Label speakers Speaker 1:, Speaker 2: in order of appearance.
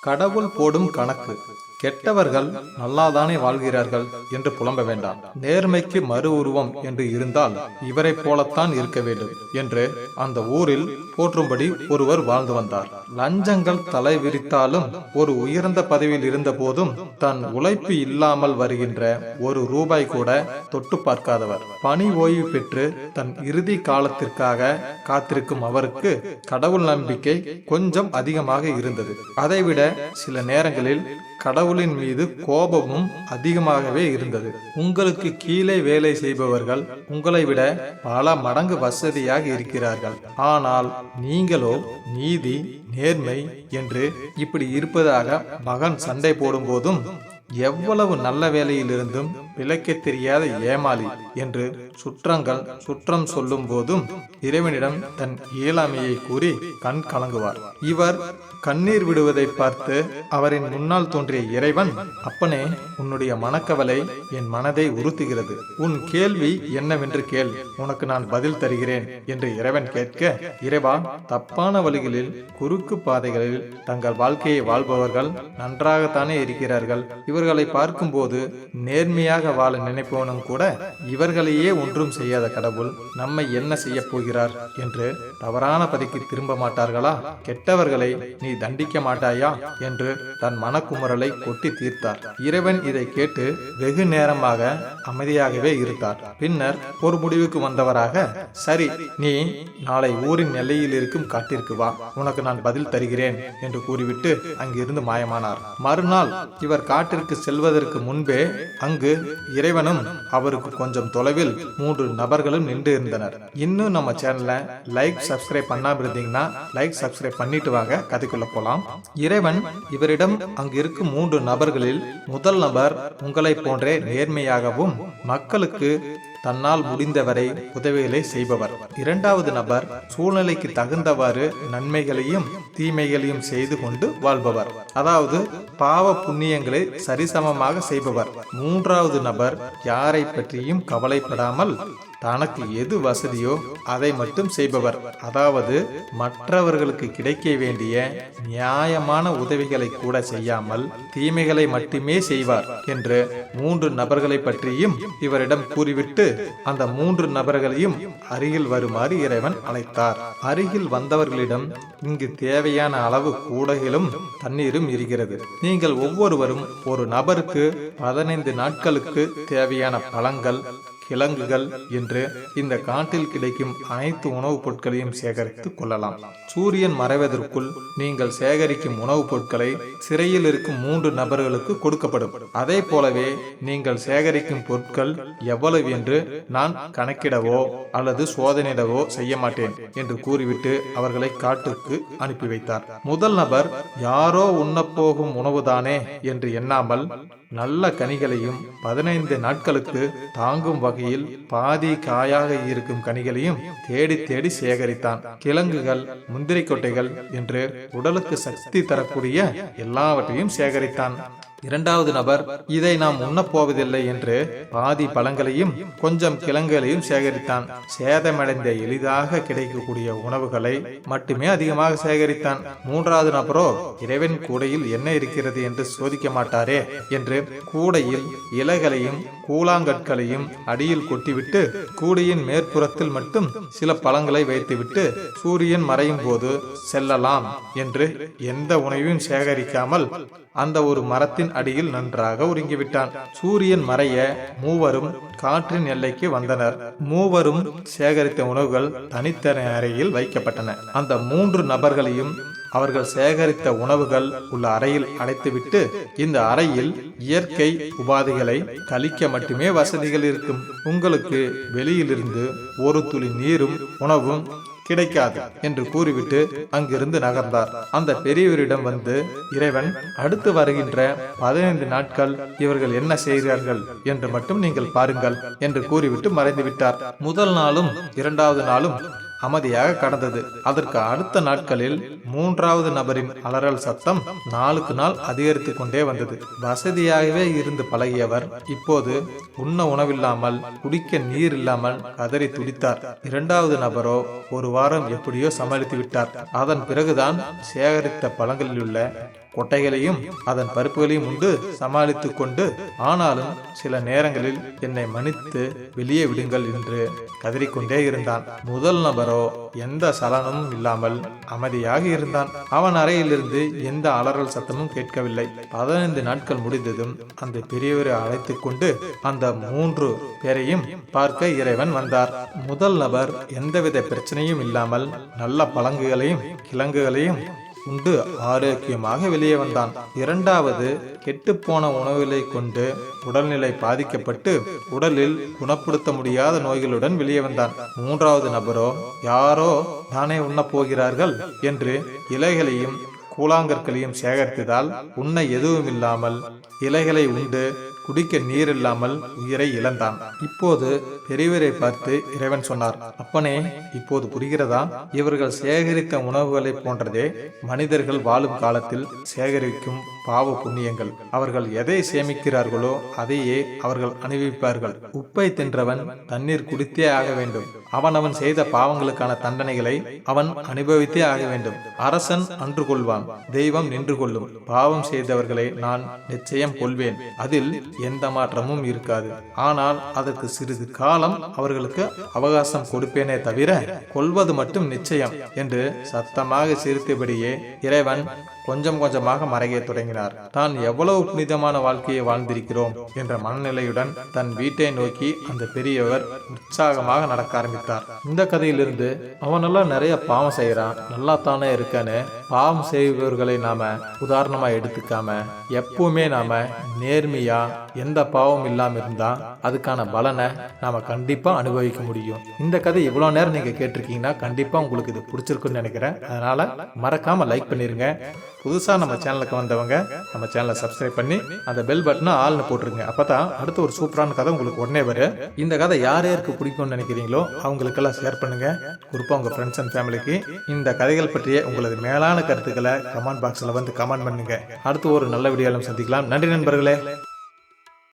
Speaker 1: கடவுள் போடும் கணக்கு. கெட்டவர்கள் நல்லாதானே வாழ்கிறார்கள் என்று புலம்ப வேண்டாம். நேர்மைக்கு மறு உருவம் என்று இருந்தால் இவரைப் போலத்தான் இருக்க வேண்டும் என்று அந்த ஊரில் போற்றும்படி ஒருவர் வாழ்ந்து வந்தார். லஞ்சங்கள் தலை விரித்தாலும் ஒரு உயர்ந்த பதவியில் இருந்த போதும் தன் உழைப்பு இல்லாமல் வருகின்ற ஒரு ரூபாய் கூட தொட்டு பார்க்காதவர். பணி ஓய்வு பெற்று தன் இறுதி காலத்திற்காக காத்திருக்கும் அவருக்கு கடவுள் நம்பிக்கை கொஞ்சம் அதிகமாக இருந்தது. அதைவிட சில நேரங்களில் கடவுளின் மீது கோபமும் அதிகமாகவே இருந்தது. உங்களுக்கு கீழே வேலை செய்பவர்கள் உங்களை விட பல மடங்கு வசதியாக இருக்கிறார்கள். ஆனால் நீங்களோ நீதி நேர்மை என்று இப்படி இருப்பதாக மகன் சண்டை போடும் போதும் எவ்வளவு நல்ல வேலையிலிருந்தும் விளக்க தெரியாத ஏமாளி என்று சுற்றங்கள் சுற்றம் சொல்லும் போதும் இறைவனிடம் தன் இயலாமையை கூறி கண் கலங்குவார். இவர் கண்ணீர் விடுவதை பார்த்து அவரின் முன்னால் தோன்றிய இறைவன் அப்பனே உன்னுடைய மனக்கவலை என் மனதை உறுத்துகிறது. உன் கேள்வி என்னவென்று கேள். உனக்கு நான் பதில் தருகிறேன் என்று இறைவன் கேட்க இறைவா தப்பான வழிகளில் குறுக்கு பாதைகளில் தங்கள் வாழ்க்கையை வாழ்பவர்கள் நன்றாகத்தானே இருக்கிறார்கள். இவர்களை பார்க்கும்போது நேர்மையாக வாழ நினைப்பவனும் கூட இவர்களையே ஒன்றும் செய்யாத கடவுள் நம்மை என்ன செய்ய போகிறார் என்று தவறான பதிக்கு திரும்ப மாட்டார்களா? கெட்டவர்களை நீ தண்டிக்க மாட்டாயா? என்று தன் மனக்குமுறலை கொட்டி தீர்த்தார். இறைவன் இதை கேட்டு வெகு நேரமாக அமைதியாகவே இருந்தார். பின்னர் ஒரு முடிவுக்கு வந்தவராக சரி நீ நாளை ஊரின் எல்லையில் இருக்கும் காட்டிற்கு வா. உனக்கு நான் பதில் தருகிறேன் என்று கூறிவிட்டு அங்கிருந்து மாயமானார். மறுநாள் இவர் காட்டிற்கு செல்வதற்கு முன்பே அங்கு இறைவனும் அவருக்கு கொஞ்சம் தொலைவில் மூன்று நபர்களும் நின்று இருந்தனர். இன்னும் நம்ம சேனலை லைக் சப்ஸ்கிரைப் பண்ணாம இருந்தீங்கன்னா லைக் சப்ஸ்கிரைப் பண்ணிட்டு வாங்க கதைக்குள்ள போலாம். இறைவன் இவரிடம் அங்கு இருக்கும் மூன்று நபர்களில் முதல் நபர் உங்களை போன்றே நேர்மையாகவும் மக்களுக்கு தன்னால் முடிந்தவரை உதவிகளை செய்பவர். இரண்டாவது நபர் சூழ்நிலைக்கு தகுந்தவாறு நன்மைகளையும் தீமைகளையும் செய்து கொண்டு வாழ்பவர். அதாவது பாவ புண்ணியங்களை சரிசமமாக செய்பவர். மூன்றாவது நபர் யாரை பற்றியும் கவலைப்படாமல் தனக்கு எது வசதியோ அதை மட்டும் செய்பவர். அதாவது மற்றவர்களுக்கு கிடைக்க வேண்டிய நியாயமான உதவிகளை கூட செய்யாமல் தீமைகளை மட்டுமே செய்வார் என்று மூன்று நபர்களை பற்றியும் இவரிடம் கூறிவிட்டு அந்த மூன்று நபர்களையும் அருகில் வருமாறு இறைவன் அழைத்தார். அருகில் வந்தவர்களிடம் இங்கு தேவையான அளவு கூடைகளும் தண்ணீரும் இருக்கிறது. நீங்கள் ஒவ்வொருவரும் ஒரு நபருக்கு பதினைந்து நாட்களுக்கு தேவையான பழங்கள் கிழங்குகள் என்று இந்த காட்டில் கிடைக்கும் அனைத்து உணவுப் பொருட்களையும் சேகரித்துக் கொள்ளலாம். சூரியன் மறைவதற்குள் நீங்கள் சேகரிக்கும் உணவுப் பொருட்களை சிறையில் இருக்கும் மூன்று நபர்களுக்கு கொடுக்கப்படும். அதே போலவே நீங்கள் சேகரிக்கும் பொருட்கள் எவ்வளவு என்று நான் கணக்கிடவோ அல்லது சோதனையிடவோ செய்ய மாட்டேன் என்று கூறிவிட்டு அவர்களை காட்டுக்கு அனுப்பி வைத்தார். முதல் நபர் யாரோ உண்ணப்போகும் உணவுதானே என்று எண்ணாமல் நல்ல கனிகளையும் பதினைந்து நாட்களுக்கு தாங்கும் வகையில் பாதி காயாக இருக்கும் கனிகளையும் தேடி தேடி சேகரித்தான். கிழங்குகள் முந்திரி கொட்டைகள் என்று உடலுக்கு சக்தி தரக்கூடிய எல்லாவற்றையும் சேகரித்தான். இரண்டாவது நபர் இதை நாம் உண்ணப் போவதில்லை என்று பாதி பழங்களையும் கொஞ்சம் கிழங்குகளையும் சேகரித்தான். சேதமடைந்த எளிதாக கிடைக்கக்கூடிய உணவுகளை மட்டுமே அதிகமாக சேகரித்தான். மூன்றாவது நபரோ இறைவன் கூடையில் என்ன இருக்கிறது என்று சோதிக்க மாட்டாரே என்று கூடையில் இலைகளையும் கூழாங்கற்களையும் அடியில் கொட்டிவிட்டு கூடையின் மேற்புறத்தில் மட்டும் சில பழங்களை வைத்துவிட்டு சூரியன் மறையும் போது செல்லலாம் என்று எந்த உணவையும் சேகரிக்காமல் அந்த ஒரு மரத்தின் அடியில் நன்றாக உறங்கிவிட்டான். சூரியன் மறைய மூவரும் காற்றின் எல்லைக்கு வந்தனர். மூவரும் சேகரித்த உணவுகள் தனித்தனி அறையில் வைக்கப்பட்டன. அந்த மூன்று நபர்களையும் அவர்கள் சேகரித்த உணவுகள் உள்ள அறையில் அடைத்துவிட்டு இந்த அறையில் இயற்கை உபாதைகளை கழிக்க மட்டுமே வசதிகள் இருக்கும். உங்களுக்கு வெளியிலிருந்து ஒரு துளி நீரும் உணவும் கிடைக்காது என்று கூறிவிட்டு அங்கிருந்து நகர்ந்தார். அந்த பெரியவரிடம் வந்து இறைவன் அடுத்து வருகின்ற பதினைந்து நாட்கள் இவர்கள் என்ன செய்கிறார்கள் என்று மட்டும் நீங்கள் பாருங்கள் என்று கூறிவிட்டு மறைந்து விட்டார் முதல் நாளும் இரண்டாவது நாளும் அமைதியாக கடந்தது. அதற்கு அடுத்த நாட்களில் மூன்றாவது நபரின் அலறல் சத்தம் நாளுக்கு நாள் அதிகரித்து கொண்டே வந்தது. வசதியாகவே இருந்து பழகியவர் இப்போது உண்ண உணவில்லாமல் குடிக்க நீர் இல்லாமல் கதறி துடித்தார். இரண்டாவது நபரோ ஒரு வாரம் எப்படியோ சமாளித்து விட்டார் அதன் பிறகுதான் சேகரித்த பழங்களில் உள்ள கொட்டைகளையும் அதன் பருப்புகளையும் உண்டு சமாளித்துக் கொண்டு ஆனாலும் சில நேரங்களில் என்னை மன்னித்து வெளியே விடுங்கள் என்று கதறிக்கொண்டே இருந்தான். முதல் நபரோ எந்த சலனமும் இல்லாமல் அமைதியாக இருந்தான். அவன் அறையிலிருந்து எந்த அலறல் சத்தமும் கேட்கவில்லை. பதினைந்து நாட்கள் முடிந்ததும் அந்த பெரியவரை அழைத்துக் கொண்டு அந்த மூன்று பேரையும் பார்க்க இறைவன் வந்தார். முதல் நபர் எந்தவித பிரச்சனையும் இல்லாமல் நல்ல பழங்குகளையும் கிழங்குகளையும் உண்டு. ஆரோக்கியமாக வெளியே வந்தான். இரண்டாவது கெட்டுப்போன உணவுகளை கொண்டு உடல்நிலை பாதிக்கப்பட்டு உடலில் குணப்படுத்த முடியாத நோய்களுடன் வெளியே வந்தான். மூன்றாவது நபரோ யாரோ தானே உண்ணப் போகிறார்கள் என்று இலைகளையும் கூழாங்கற்களையும் சேகரித்ததால் உண்ண எதுவும் இல்லாமல் இலைகளை உண்டு குடிக்க நீர் இல்லாமல் உயிரை இழந்தான். இப்போது பெரியவரை பார்த்து இறைவன் சொன்னார் அப்பனே இப்போது புரிகிறதா? இவர்கள் சேகரித்த உணவுகளை போன்றதே மனிதர்கள் வாழும் காலத்தில் சேகரிக்கும் பாவ புண்ணியங்கள். அவர்கள் எதை சேமிக்கிறார்களோ அதையே அவர்கள் அனுபவிப்பார்கள் உப்பை தின்றவன் தண்ணீர் குடித்தே ஆக வேண்டும். அவன் அவன் செய்த பாவங்களுக்கான தண்டனைகளை அவன் அனுபவித்தே ஆக வேண்டும். அரசன் அன்று கொள்வான் தெய்வம் நின்று கொள்ளும். பாவம் செய்தவர்களை நான் நிச்சயம் கொள்வேன். அதில் எந்த மாற்றமும் இருக்காது. ஆனால் அதற்கு சிறிது காலம் அவர்களுக்கு அவகாசம் கொடுப்பேனே தவிர கொள்வது மட்டும் நிச்சயம் என்று சத்தமாக சிரித்தபடியே இறைவன் கொஞ்சம் கொஞ்சமாக மறைய தொடங்கினார். தான் எவ்வளவு புனிதமான வாழ்க்கையை வாழ்ந்திருக்கிறோம் என்ற மனநிலையுடன் தன் வீட்டை நோக்கி அந்த பெரியவர் உற்சாகமாக நடக்க ஆரம்பித்தார். இந்த கதையிலிருந்து அவனெல்லாம் நிறைய பாவம் செய்யறான் நல்லா தானே இருக்கான்னு பாவம் செய்பவர்களை நாம உதாரணமா எடுத்துக்காம எப்பவுமே நாம நேர்மையா எந்த பாவம் இல்லாம இருந்தா அதுக்கான பலனை நாம கண்டிப்பா அனுபவிக்க முடியும். இந்த கதை இவ்வளவு நேரம் நீங்க கேட்டிருக்கீங்கன்னா கண்டிப்பா உங்களுக்கு இது பிடிச்சிருக்குன்னு நினைக்கிறேன். அதனால மறக்காம லைக் பண்ணிருங்க. புதுசாக நம்ம சேனலுக்கு வந்தவங்க நம்ம சேனலை சப்ஸ்கிரைப் பண்ணி அந்த பெல் பட்டனை ஆள்னு போட்டுருங்க. அப்பதான் அடுத்த ஒரு சூப்பரான கதை உங்களுக்கு உடனே வரும். இந்த கதை யார் யாருக்கு பிடிக்கும்னு நினைக்கிறீங்களோ அவங்களுக்கெல்லாம் ஷேர் பண்ணுங்கள் குறிப்பாக உங்கள் ஃப்ரெண்ட்ஸ் அண்ட் ஃபேமிலிக்கு இந்த கதைகள் பற்றிய உங்களது மேலான கருத்துக்களை கமெண்ட் பாக்ஸில் வந்து கமெண்ட் பண்ணுங்கள் அடுத்து ஒரு நல்ல வீடியோவில் சந்திக்கலாம். நன்றி நண்பர்களே.